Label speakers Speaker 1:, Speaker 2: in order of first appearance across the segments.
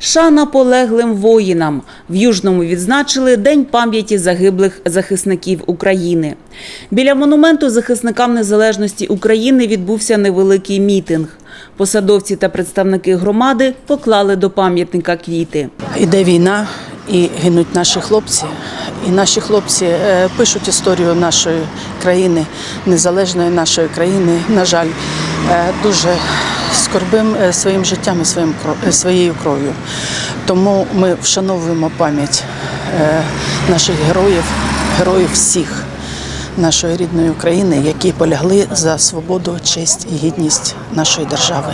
Speaker 1: Шана полеглим воїнам. В Южному відзначили День пам'яті загиблих захисників України. Біля монументу захисникам незалежності України відбувся невеликий мітинг. Посадовці та представники громади поклали до пам'ятника квіти.
Speaker 2: Іде війна і гинуть наші хлопці. І наші хлопці е, пишуть історію нашої країни, незалежної нашої країни. На жаль, е, дуже скорбим е, своїм життям і своїм е, своєю кров'ю. Тому ми вшановуємо пам'ять е, наших героїв, героїв всіх нашої рідної України, які полягли за свободу, честь і гідність нашої держави.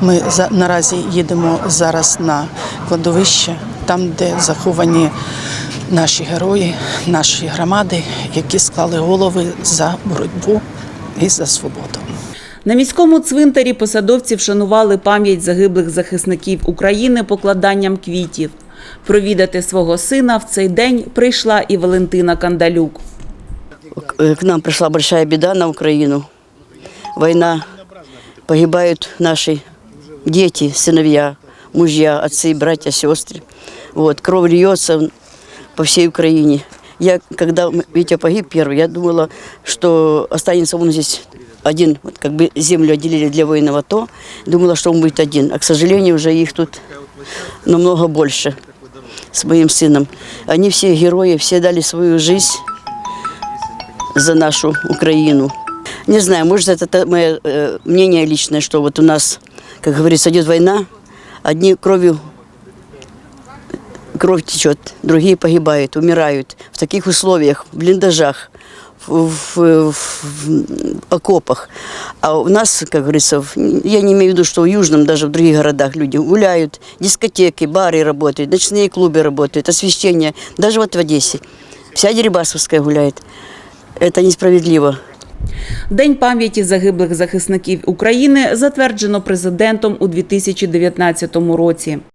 Speaker 2: Ми за, наразі їдемо зараз на кладовище, там, де заховані наші герої, наші громади, які склали голови за боротьбу і за свободу.
Speaker 1: На міському цвинтарі посадовці вшанували пам'ять загиблих захисників України покладанням квітів. Провідати свого сина в цей день прийшла і Валентина Кандалюк.
Speaker 3: Э, К нам пришла большая беда на Украину. Война. Погибают наши дети, сыновья, мужья, отцы, братья, сестры. Вот, кровь льется по всей Украине. Я, когда м- Витя погиб первый, я думала, что останется он здесь один, вот как бы землю отделили для воинов АТО, думала, что он будет один. А, к сожалению, уже их тут намного больше с моим сыном. Они все герои, все дали свою жизнь за нашу Украину. Не знаю, может, это мое э, мнение личное, что вот у нас, как говорится, идет война, одни кровью кровь течет, другие погибают, умирают в таких условиях, в блиндажах, в, в- в окопах. А у нас, как говорится, в- я не имею в виду, что в Южном, даже в других городах люди гуляют, дискотеки, бары работают, ночные клубы работают, освещение, даже вот в Одессе. Вся Дерибасовская гуляет. Это несправедливо.
Speaker 1: День пам'яті загиблих захисників України затверджено президентом у 2019 році.